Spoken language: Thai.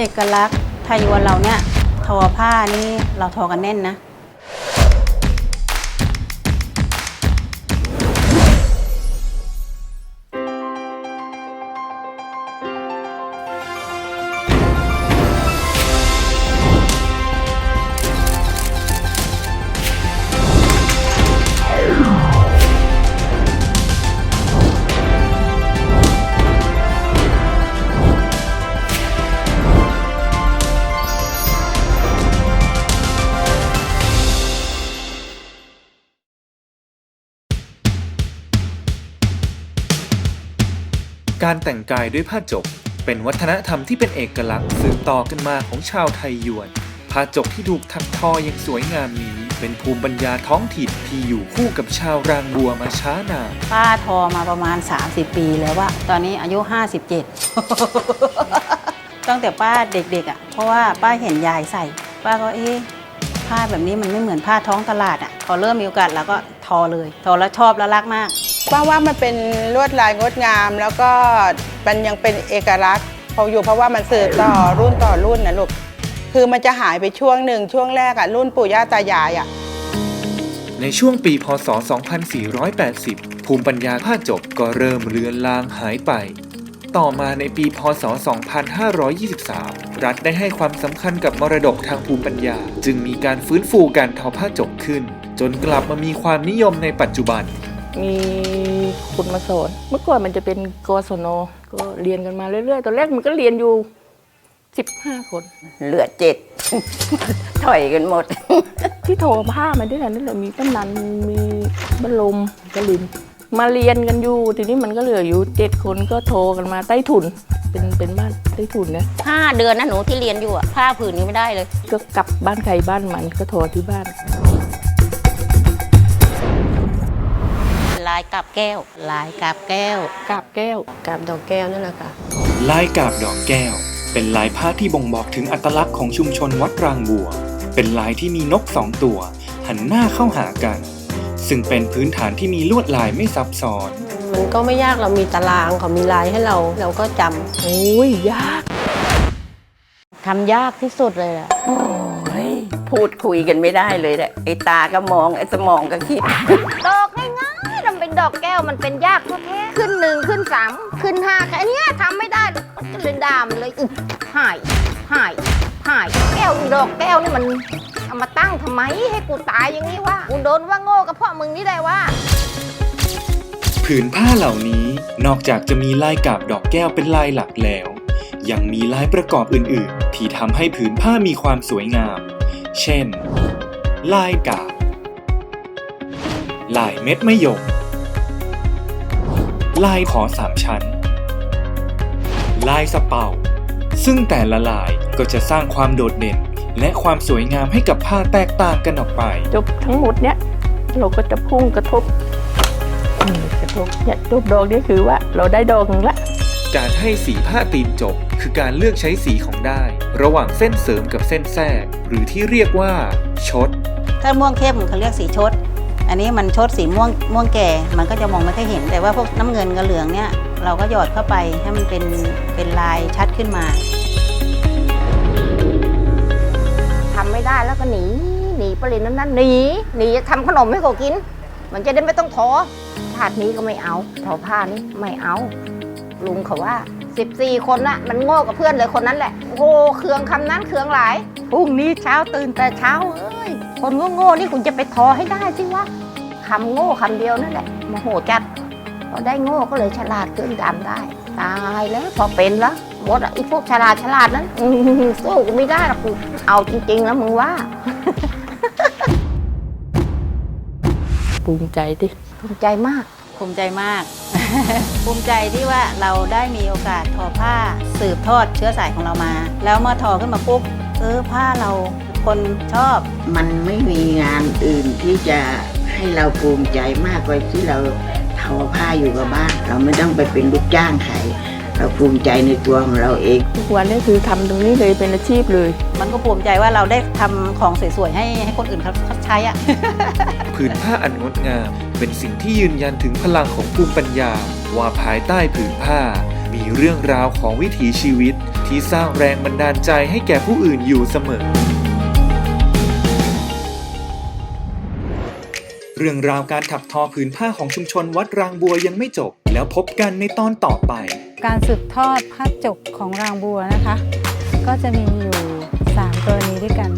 เอกลักษณ์ไทยยวนเราเนี่ยทอผ้านี่เราทอกันแน่นนะ การแต่งกายด้วยผ้าจก เป็นวัฒนธรรมที่เป็นเอกลักษณ์สืบต่อกันมาของชาวไทยยวนผ้าจกที่ถูกถักทออย่างสวยงามนี้ เป็นภูมิปัญญาท้องถิ่นที่อยู่คู่กับชาวรางบัวมาช้านานป้าทอมาประมาณ 30 ปีแล้วว่า ตอนนี้อายุ 57 ตั้งแต่ป้าเด็กๆอะ่ะเพราะว่าป้าเห็นยายใส่ ป้าก็เอ๊ะผ้าแบบนี้มันไม่เหมือนผ้าท้องตลาดอะ่ะพอเริ่มมีโอกาสเราก็ทอเลย ทอแล้วชอบแล้วรักมาก ป้าว่ามันเป็นลวดลายงดงาม แล้วก็มันยังเป็นเอกลักษณ์พออยู่เพราะว่ามันสืบต่อรุ่นต่อรุ่นนะลูกคือมันจะหายไปช่วงหนึ่งช่วงแรกอะรุ่นปู่ย่าตายายอะในช่วงปีพศ 2480 ภูมิปัญญาผ้าจกก็เริ่มเลือนลางหายไป ต่อมาในปีพศ 2523 รัฐได้ให้ความสำคัญกับมรดกทางภูมิปัญญา จึงมีการฟื้นฟูการทอผ้าจกขึ้น จนกลับมามีความนิยมในปัจจุบัน มีคนมาสอน เมื่อก่อนมันจะเป็นกศนก็เรียนกันมาเรื่อยๆ ตอนแรกมันก็เรียนอยู่15คน เหลือเจ็ด ถอยกันหมด ที่โทรผ้ามาด้วยกันนั่นแหละมีต้นนันมีบรมกลิน มาเรียนกันอยู่ ทีนี้มันก็เหลืออยู่เจ็ดคนก็โทรกันมาใต้ถุน เป็นเป็นบ้านใต้ถุนนะห้าเดือนนะหนูที่เรียนอยู่อะผ้าผืนนี้ไม่ได้เลย ก็กลับบ้านใครบ้านมันก็โทรที่บ้าน ลายกับแก้ว ลายกาบแก้ว กาบแก้ว กาบดอกแก้วนั่นแหละค่ะ ลายกาบดอกแก้ว เป็นลายผ้าที่บ่งบอกถึงอัตลักษณ์ของชุมชนวัดรางบัว เป็นลายที่มีนกสองตัว หันหน้าเข้าหากัน ซึ่งเป็นพื้นฐานที่มีลวดลายไม่ซับซ้อน มันก็ไม่ยากเรามีตารางเขามีลายให้เราเราก็จำโอ้ยยากทำยากที่สุดเลยอะพูดคุยกันไม่ได้เลยแหละไอ้ตาก็มองไอ้สมองก็คิดดอกง่ายๆมันเป็น ดอกแก้วมันเป็นยากแท้ๆขึ้นหนึ่งขึ้นสามขึ้นห้าแค่เนี้ยทำไม่ได้ก็เลยด่ามนเลยอึหายหายหายแก้วดอกแก้วนี่มันเอามาตั้งทำไมให้กูตายอย่างนี้วะกูโดนว่าโง่กับพ่อมึงนี่ได้ว่าผืนผ้าเหล่านี้นอกจากจะมีลายกาบดอกแก้วเป็นลายหลักแล้ว ยังมีลายประกอบอื่นๆ ที่ทำให้ผืนผ้ามีความสวยงาม เช่น ลายกาบลายเม็ดมะยม ลายขอสามชั้น ลายสะเป่า ซึ่งแต่ละลายก็จะสร้างความโดดเด่น และความสวยงามให้กับผ้าแตกต่างกันออกไป จบทั้งหมดเนี้ยเราก็จะพุ่งกระทบอืมกระทบเนี่ยจบดอกนี่คือว่าเราได้ดอกหนึ่งละการให้สีผ้าตีนจบ คือการเลือกใช้สีของได้ ระหว่างเส้นเสริมกับเส้นแทรก หรือที่เรียกว่าชด ถ้าม่วงเข้มเขาเรียกสีชด อันนี้มันชดสีม่วงม่วงแก่ มันก็จะมองไม่ค่อยเห็น แต่ว่าพวกน้ำเงินกับเหลืองเนี่ยเราก็หยอดเข้าไปให้มันเป็นเป็นลายชัดขึ้นมาทำไม่ได้แล้วก็หนีหนีปรินนั้นนั้นหนีหนีจะทำขนมให้เขากิน มันจะได้ไม่ต้องท้อชาตินี้ก็ไม่เอาทอผ้านี้ไม่เอา ลุงเขาว่า 14 คนน่ะมันโง่กับเพื่อนเลยคนนั้นแหละโอ้โหเครื่องคำนั้นเครื่องหลายพรุ่งนี้เช้าตื่นแต่เช้าเอ้ยคนโง่ๆนี่คุณจะไปทอให้ได้สิวะ คำโง่คำเดียวนั่นแหละโมโหจัดพอได้โง่ก็เลยฉลาดขึ้นจำได้ ตายแล้วพอเป็นแล้วหมดอะไอ้พวกฉลาดฉลาดนั้นอื้อหือสู้กูไม่ได้หรอกกูเอาจริง ๆ แล้วมึงว่าภูมิใจที่ภูมิใจมาก ภูมิใจมาก ภูมิใจที่ว่าเราได้มีโอกาสทอผ้าสืบทอดเชื้อสายของเรามา แล้วเมื่อทอขึ้นมาปุ๊บเออผ้าเราคนชอบ มันไม่มีงานอื่นที่จะ ให้เราภูมิใจมากกว่าที่เราทอผ้าอยู่กับบ้าน เราไม่ต้องไปเป็นลูกจ้างใครเราภูมิใจในตัวของเราเองทุกวันนี้คือทำตรงนี้เลยเป็นอาชีพเลย มันก็ภูมิใจว่าเราได้ทำของสวยๆให้ให้คนอื่นเขาเขาใช้อะผืนผ้าอันงดงาม เป็นสิ่งที่ยืนยันถึงพลังของภูมิปัญญา ว่าภายใต้ผืนผ้า มีเรื่องราวของวิถีชีวิตที่สร้างแรงบันดาลใจให้แก่ผู้อื่นอยู่เสมอ เรื่องราวการถักทอผืนผ้าของชุมชนวัดรางบัวยังไม่จบ แล้วพบกันในตอนต่อไป การสืบทอดผ้าจกของรางบัวนะคะ ก็จะมีอยู่ 3 กรณีด้วยกัน